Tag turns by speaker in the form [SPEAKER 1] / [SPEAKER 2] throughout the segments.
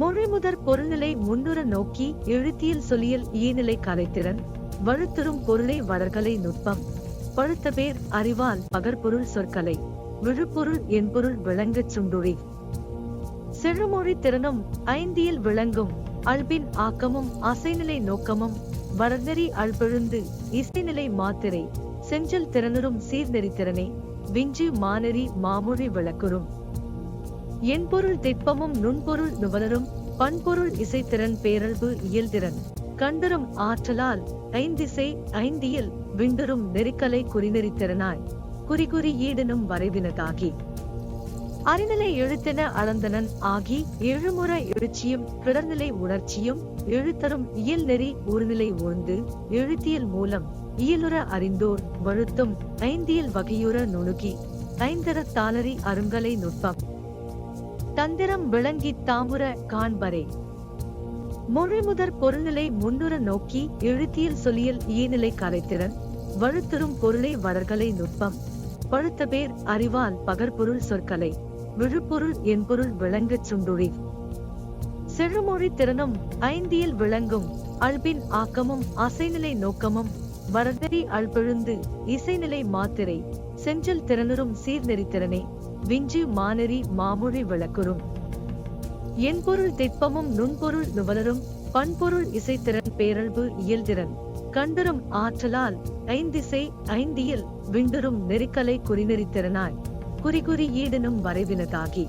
[SPEAKER 1] மொழிமுதற் பொருள்நிலை முன்னுர நோக்கி எழுத்தியல் சொல்லியல் ஈநிலை கலைத்திறன் வழுத்துறும் பொருளை வளர்கலை நுட்பம் பழுத்த பேர் அறிவால் பகற்பொருள் சொற்கலை விழுப்பொருள் என்பொருள் விளங்கச் சுண்டுழி. செழுமொழி திறனும் ஐந்தியில் விளங்கும் அல்பின் ஆக்கமும் அசைநிலை நோக்கமும் வளர்நெறி அல்பெழுந்து இசைநிலை மாத்திரை செஞ்சல் திறனரும் சீர்நெறி திறனே விஞ்சு மாநெறி மாமொழி விளக்குறும். என்பொருள் திட்பமும் நுண்பொருள் நுவலரும் பண்பொருள் இசைத்திறன் பேரல்பு இயல்திறன். கண்டரும் ஆற்றலால் ஐந்திசை ஐந்தியல் விண்டரும் நெறிக்கலை குறிநெறித்திறனாய். குறிகுறி ஈடனும் வரைவினதாகி. அறிநிலை எழுத்தென அளந்தனன் ஆகி எழுமுறை எழுச்சியும் கிடர்நிலை உணர்ச்சியும் எழுத்தரும் இயல் நெறி ஒருநிலை உழ்ந்து எழுத்தியல் மூலம் இயலுற அறிந்தோர் வழுத்தும் ஐந்தியல் வகையுற நுணுகி ஐந்தர தாளரி அருங்கலை நுட்பம். தந்திரம் விளங்கித் தாமுர காண்பரே. மொழிமுதற் பொருநிலை முன்னுற நோக்கி எழுத்தியல் சொல்லியல் ஈநிலை கலைத்திறன் வழுத்தரும் பொருளை வளர்கலை நுட்பம் பழுத்த பேர் அறிவால் பகற்பொருள் சொற்கலை விழுப்பொருள் என்பொருள் விளங்கச் சுண்டுழி செழுமொழி திறனும் ஐந்தியில் விளங்கும் அல்பின் ஆக்கமும் அசைநிலை நோக்கமும் வரதறி அல்பெழுந்து இசைநிலை மாத்திரை செஞ்சல் திறனரும் சீர்நெறித்திறனே. விஞ்சு மாநெறி மாமொழி விளக்குறும். என்பொருள் திட்பமும் நுண்பொருள் நுவலரும் பண்பொருள் இசைத்திறன் பேரல்பு இயல்திறன். கண்டரும் ஆற்றலால் ஐந்திசை ஐந்தியல் விண்டரும் நெறிக்கலை குறிநெறித்திறனாய். குறிகுறி ஈடனும் வரைவினதாகி.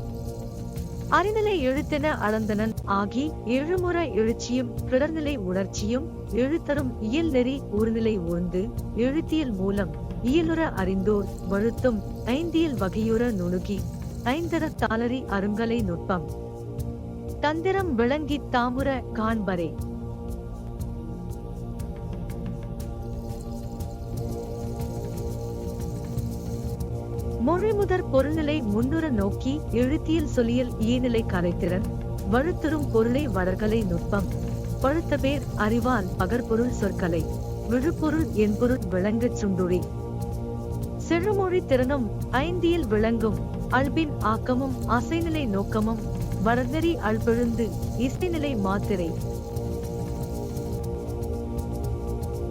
[SPEAKER 1] அறிநிலை எழுத்தென அளந்தனன் ஆகி எழுமுறை எழுச்சியும் கிடர்நிலை உணர்ச்சியும் எழுத்தரும் இயல் நெறி ஒருநிலை உழ்ந்து எழுத்தியல் மூலம் இயலுற அறிந்தோர் வழுத்தும் ஐந்தியல் வகையுற நுணுகி ஐந்தர தாளரி அருங்கலை நுட்பம். தந்திரம் விளங்கித் தாமுர காண்பரே. மொழிமுதற் பொருள்நிலை முன்னுற நோக்கி எழுத்தியல் சொல்லியல் ஈநிலை கலைத்திறன் வழுத்தரும் பொருளை வளர்கலை நுட்பம். பழுத்த பேர் அறிவால் பகற்பொருள் சொற்கலை விழுப்பொருள் என்பொருள் விளங்கச் சுண்டுழி செழுமொழி திறனும் ஐந்தியில் விளங்கும் அல்பின் ஆக்கமும் அசைநிலை நோக்கமும் வரநெறி அல்பெழுந்து இசைநிலை மாத்திரை.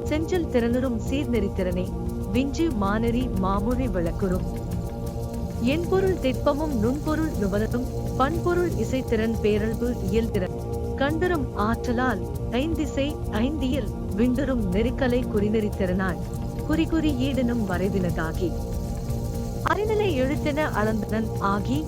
[SPEAKER 1] செஞ்சல் திறனரும் சீர்நெறித்திறனே விஞ்சு மாநெறி மாமொழி விளக்குறும். என்பொருள் திட்பமும் நுண்பொருள் நுவலரும் பண்பொருள் இசைத்திறன் பேரல்பு இயல்திறன் கண்டரும் ஆற்றலால் ஐந்திசை ஐந்தியல் விண்டரும் நெருக்கலை குறிநெறித்திறனாய் குறிகுறி ஈடனும் வரைவினதாகி அறிநிலை எழுத்தென அளந்தனன் ஆகி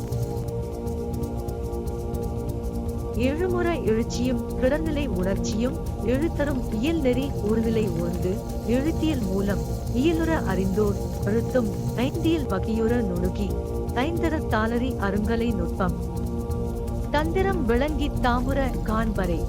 [SPEAKER 1] எழுமுறை எழுச்சியும் கிடர்நிலை உணர்ச்சியும் எழுத்தரும் இயல் நெறி ஒருநிலை உழ்ந்து எழுத்தியல் மூலம் இயலுற அறிந்தோர் அழுத்தும் ஐந்தியல் வகையுற நுணுகி ஐந்தர தாளரி அருங்கலை நுட்பம். தந்திரம் விளங்கி தாமுர காண்பரே